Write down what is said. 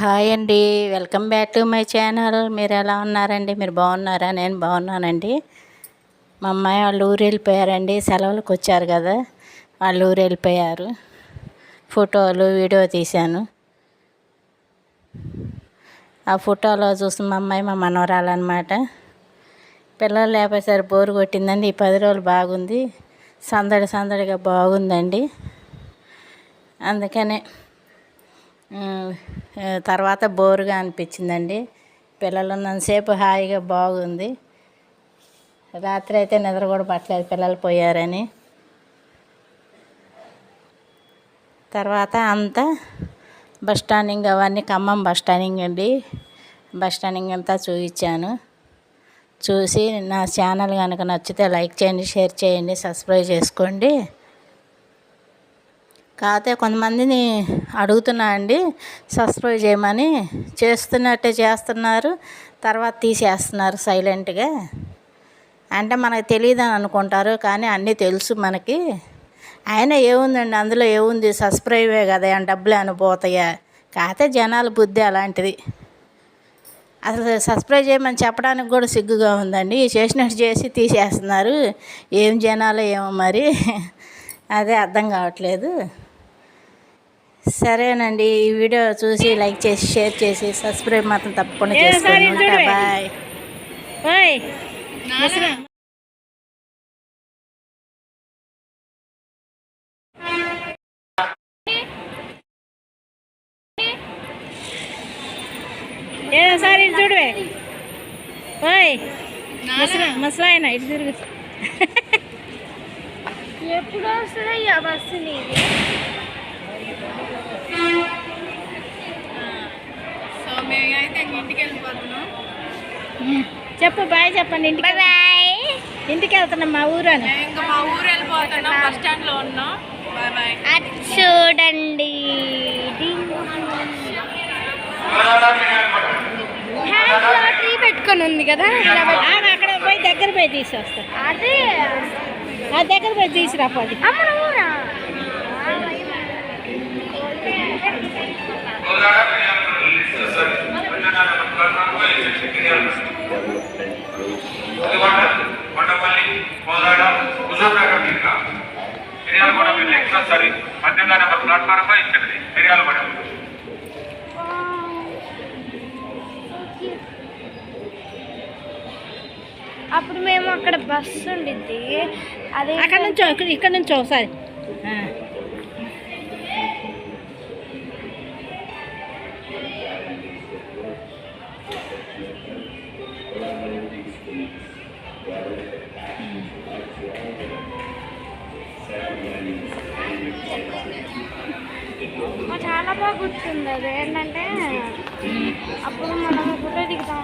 Hi అండి. Welcome back to my channel. మీరు ఎలా ఉన్నారండి? మీరు బాగున్నారా? నేను బాగున్నానండి. మా అమ్మాయి వాళ్ళు ఊరు వెళ్ళిపోయారండి. సెలవులకు వచ్చారు కదా. వాళ్ళు ఊరు వెళ్ళిపోయారు. ఫోటోలు వీడియో తీశాను. ఆ ఫోటోలో చూసిన మా అమ్మాయి మా మనవరాలు అనమాట పిల్లలు లేకపోతే బోరు కొట్టిందండి. ఈ పది రోజులు బాగుంది. సందడి సందడిగా బాగుందండి. అందుకనే తర్వాత బోరుగా అనిపించిందండి. పిల్లలు ఉన్నంతసేపు హాయిగా బాగుంది. రాత్రి అయితే నిద్ర కూడా పట్టలేదు పిల్లలు పోయారని. తర్వాత అంతా బస్ స్టాండింగ్ అవన్నీ ఖమ్మం బస్ స్టాండింగ్ అండి. బస్ స్టాండింగ్ అంతా చూపించాను. చూసి నా ఛానల్ కనుక నచ్చితే లైక్ చేయండి షేర్ చేయండి సబ్స్క్రైబ్ చేసుకోండి. కాకపోతే కొంతమందిని అడుగుతున్నా అండి సబ్స్క్రైబ్ చేయమని చేస్తున్నట్టే చేస్తున్నారు తర్వాత తీసేస్తున్నారు సైలెంట్గా. అంటే మనకు తెలియదని అనుకుంటారు కానీ అన్నీ తెలుసు మనకి. అయినా ఏముందండి అందులో ఏముంది? సబ్స్క్రైబే కదా డబ్బులు అనిపోతాయా కాకపోతే జనాల బుద్ధి అలాంటిది. అసలు సబ్స్క్రైబ్ చేయమని చెప్పడానికి కూడా సిగ్గుగా ఉందండి. చేసినట్టు చేసి తీసేస్తున్నారు. ఏం జనాలు ఏమో మరి. అదే అర్థం కావట్లేదు. సరేనండి ఈ వీడియో చూసి లైక్ చేసి షేర్ చేసి సబ్స్క్రైబ్ మాత్రం తప్పకుండా చేసుకోండి. బాయ్. ఓయ్ ఏదో సార్ ఇటు చూడవే ఓయ్ ముసలా ముసలాయన ఇటు తిరుగు. ఎప్పుడు వస్తుంది ఆ బస్సు నీది? సో మేమైతే ఇంటికి వెళ్ళిపోతున్నాం. చెప్పు బాయ్ చెప్పండి ఇంటికి బాయ్ ఇంటికి వెళ్తున్నాం మా ఊరు అని ఇంకా మా ఊరు వెళ్ళిపోతున్నాం బస్ స్టాండ్లో ఉన్నాం. Bye bye. అది చూడండి. ట్రీ పెట్టుకొని ఉంది కదా. పోయి దగ్గర పోయి తీసేస్తా. అదే. ఆ దగ్గర పోయి తీసురా పోది. అమ్మ ఊరా అప్పుడు మేము అక్కడ బస్సు ఉండిద్ది. అదే అక్కడ నుంచో ఇక్కడ ఇక్కడ నుంచో ఒకసారి. చాలా బాగా గుర్తుంది అది ఏంటంటే అప్పుడు మనం ఫోటో దిగుతాం